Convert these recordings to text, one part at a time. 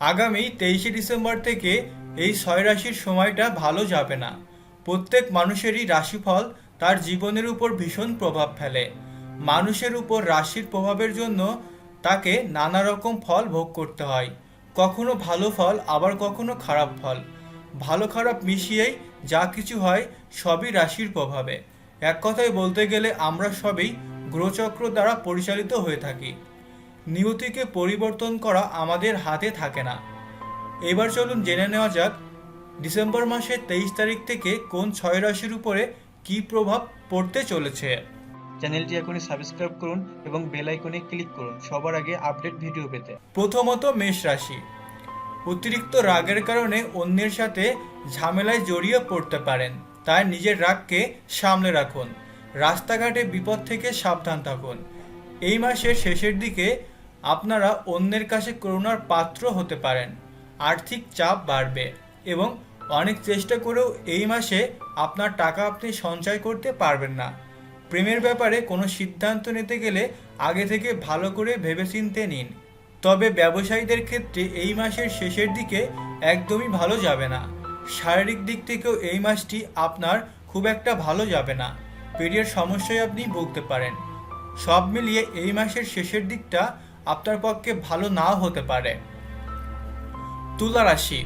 আগামী তেইশে ডিসেম্বর থেকে এই ছয় রাশির সময়টা ভালো যাবে না। প্রত্যেক মানুষেরই রাশিফল তার জীবনের উপর ভীষণ প্রভাব ফেলে। মানুষের উপর রাশির প্রভাবের জন্য তাকে নানা রকম ফল ভোগ করতে হয়। কখনো ভালো ফল, আবার কখনো খারাপ ফল। ভালো খারাপ মিশিয়েই যা কিছু হয় সবই রাশির প্রভাবে। এক কথায় বলতে গেলে আমরা সবই গ্রহচক্র দ্বারা পরিচালিত হয়ে থাকি। নিয়তিকে পরিবর্তন করা আমাদের হাতে থাকে না। এবার চলুন জেনে নেওয়া যাক ডিসেম্বর মাসের তেইশ তারিখ থেকে কোন ছয় রাশির উপরে কি প্রভাব পড়তে চলেছে। চ্যানেলটি এখনই সাবস্ক্রাইব করুন এবং বেল আইকনে ক্লিক করুন সবার আগে আপডেট ভিডিও পেতে। প্রথমত মেষ রাশি। অতিরিক্ত রাগের কারণে অন্যের সাথে ঝামেলায় জড়িয়ে পড়তে পারেন। তাই নিজের রাগকে সামলে রাখুন। রাস্তাঘাটে বিপদ থেকে সাবধান থাকুন। এই মাসের শেষের দিকে আপনারা অন্যের কাছে করুণার পাত্র হতে পারেন। আর্থিক চাপ বাড়বে এবং অনেক চেষ্টা করেও এই মাসে আপনার টাকা আপনি সঞ্চয় করতে পারবেন না। প্রেমের ব্যাপারে কোনো সিদ্ধান্ত নিতে গেলে আগে থেকে ভালো করে ভেবেচিন্তে নিন। তবে ব্যবসায়ীদের ক্ষেত্রে এই মাসের শেষের দিকে একদমই ভালো যাবে না। শারীরিক দিক থেকেও এই মাসটি আপনার খুব একটা ভালো যাবে না। পেটের সমস্যায় আপনি ভুগতে পারেন। সব মিলিয়ে এই মাসের শেষের দিকটা আপনার পক্ষে ভালো নাও হতে পারে। তুলা রাশি।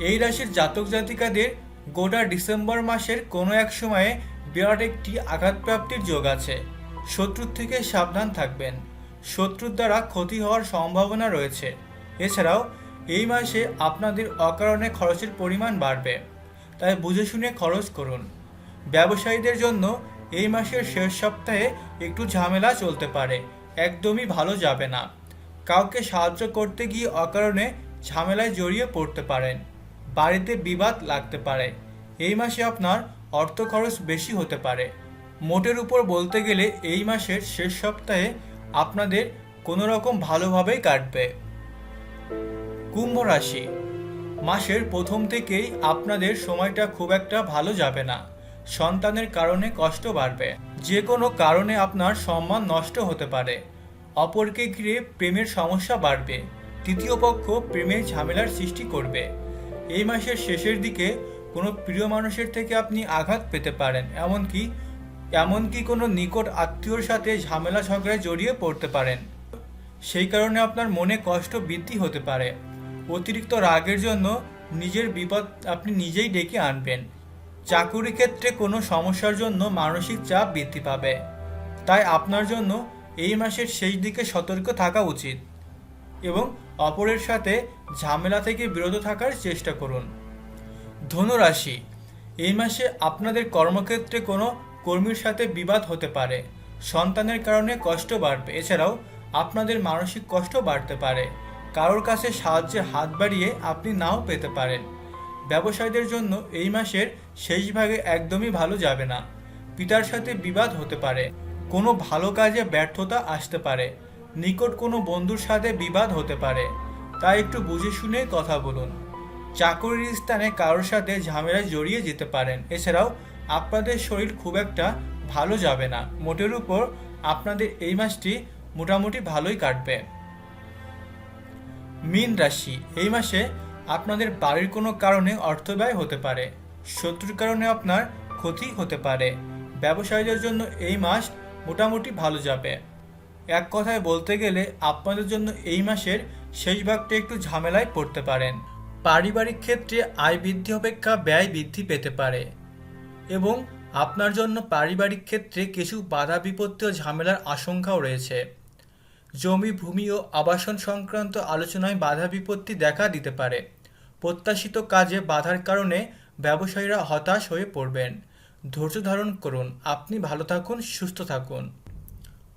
এই রাশির জাতক জাতিকাদের গোটা ডিসেম্বর মাসের কোনো এক সময়ে বিরাট একটি আঘাতপ্রাপ্তির যোগ আছে। শত্রুর থেকে সাবধান থাকবেন। শত্রুর দ্বারা ক্ষতি হওয়ার সম্ভাবনা রয়েছে। এছাড়াও, এই মাসে আপনাদের অকারণে খরচের পরিমাণ বাড়বে। তাই বুঝে শুনে খরচ করুন। ব্যবসায়ীদের জন্য এই মাসের শেষ সপ্তাহে একটু ঝামেলা চলতে পারে। একদমই ভালো যাবে না। কাউকে সাহায্য করতে গিয়ে অকারণে ঝামেলায় জড়িয়ে পড়তে পারেন। বাড়িতে বিবাদ লাগতে পারে। এই মাসে আপনার অর্থ খরচ বেশি হতে পারে। মোটের উপর বলতে গেলে এই মাসের শেষ সপ্তাহে আপনাদের কোনো রকম ভালোভাবেই কাটবে। কুম্ভ রাশি। মাসের প্রথম থেকেই আপনাদের সময়টা খুব একটা ভালো যাবে না। সন্তানের কারণে কষ্ট বাড়বে। যে কোনো কারণে আপনার সম্মান নষ্ট হতে পারে। অপরকে ঘিরে প্রেমের সমস্যা বাড়বে। তৃতীয় পক্ষ প্রেমের ঝামেলার সৃষ্টি করবে। এই মাসের শেষের দিকে কোনো প্রিয় মানুষের থেকে আপনি আঘাত পেতে পারেন, এমনকি এমনকি কোনো নিকট আত্মীয়র সাথে ঝামেলা ঝগড়ায় জড়িয়ে পড়তে পারেন। সেই কারণে আপনার মনে কষ্ট বৃদ্ধি হতে পারে। অতিরিক্ত রাগের জন্য নিজের বিপদ আপনি নিজেই ডেকে আনবেন। চাকুরি ক্ষেত্রে কোনো সমস্যার জন্য মানসিক চাপ বৃদ্ধি পাবে। তাই আপনার জন্য এই মাসের শেষ দিকে সতর্ক থাকা উচিত এবং অপরের সাথে ঝামেলা থেকে বিরত থাকার চেষ্টা করুন। ধনুরাশি, এই মাসে আপনাদের কর্মক্ষেত্রে কোনো কর্মীর সাথে বিবাদ হতে পারে। সন্তানের কারণে কষ্ট বাড়বে। এছাড়াও আপনাদের মানসিক কষ্ট বাড়তে পারে। কারোর কাছে সাহায্যের হাত বাড়িয়ে আপনি নাও পেতে পারেন। ব্যবসায়ীদের জন্য এই মাসের শেষ ভাগে একদমই ভালো যাবে না। পিতার সাথে বিবাদ হতে পারে, কোনো ভালো কাজে ব্যর্থতা আসতে পারে, নিকট কোনো বন্ধুর সাথে বিবাদ হতে পারে। তাই একটু বুঝে শুনে কথা বলুন। চাকরির স্থানে কারোর সাথে ঝামেলায় জড়িয়ে যেতে পারেন, এছাড়াও আপনাদের শরীর খুব একটা ভালো যাবে না। মোটের উপর আপনাদের এই মাসটি মোটামুটি ভালোই কাটবে। মীন রাশি, এই মাসে আপনাদের বাড়ির কোনো কারণে অর্থ ব্যয় হতে পারে, শত্রুর কারণে আপনার ক্ষতি হতে পারে। ব্যবসায়ীদের জন্য এই মাস মোটামুটি ভালো যাবে। এক কথায় বলতে গেলে আপনাদের জন্য এই মাসের শেষ ভাগটা একটু ঝামেলায় পড়তে পারেন। পারিবারিক ক্ষেত্রে আয় বৃদ্ধি অপেক্ষা ব্যয় বৃদ্ধি পেতে পারে এবং আপনার জন্য পারিবারিক ক্ষেত্রে কিছু বাধা বিপত্তি ও ঝামেলার আশঙ্কাও রয়েছে। জমি, ভূমি ও আবাসন সংক্রান্ত আলোচনায় বাধা বিপত্তি দেখা দিতে পারে। প্রত্যাশিত কাজে বাধার কারণে ব্যবসায়ীরা হতাশ হয়ে পড়বেন। ধৈর্য ধারণ করুন। আপনি ভালো থাকুন, সুস্থ থাকুন।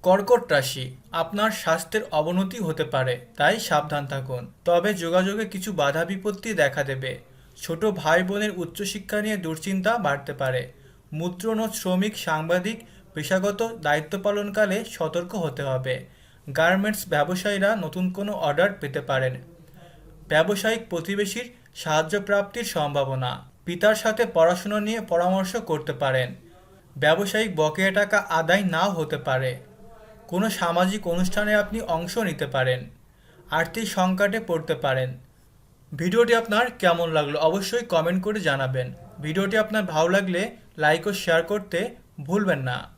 কর্কট রাশি, আপনার স্বাস্থ্যের অবনতি হতে পারে, তাই সাবধান থাকুন। তবে যোগাযোগে কিছু বাধা বিপত্তি দেখা দেবে। ছোট ভাই বোনের উচ্চশিক্ষা নিয়ে দুশ্চিন্তা বাড়তে পারে। মুদ্রণ ও শ্রমিক, সাংবাদিক, পেশাগত দায়িত্ব পালনকালে সতর্ক হতে হবে। গার্মেন্টস ব্যবসায়ীরা নতুন কোনো অর্ডার পেতে পারেন। ব্যবসায়িক প্রতিবেশীর সাহায্য প্রাপ্তির সম্ভাবনা। পিতার সাথে পড়াশোনা নিয়ে পরামর্শ করতে পারেন। ব্যবসায়িক বকেয়া টাকা আদায় নাও হতে পারে। কোনো সামাজিক অনুষ্ঠানে আপনি অংশ নিতে পারেন। আর্থিক সংকটে পড়তে পারেন। ভিডিওটি আপনার কেমন লাগল অবশ্যই কমেন্ট করে জানাবেন। ভিডিওটি আপনার ভালো লাগলে লাইক ও শেয়ার করতে ভুলবেন না।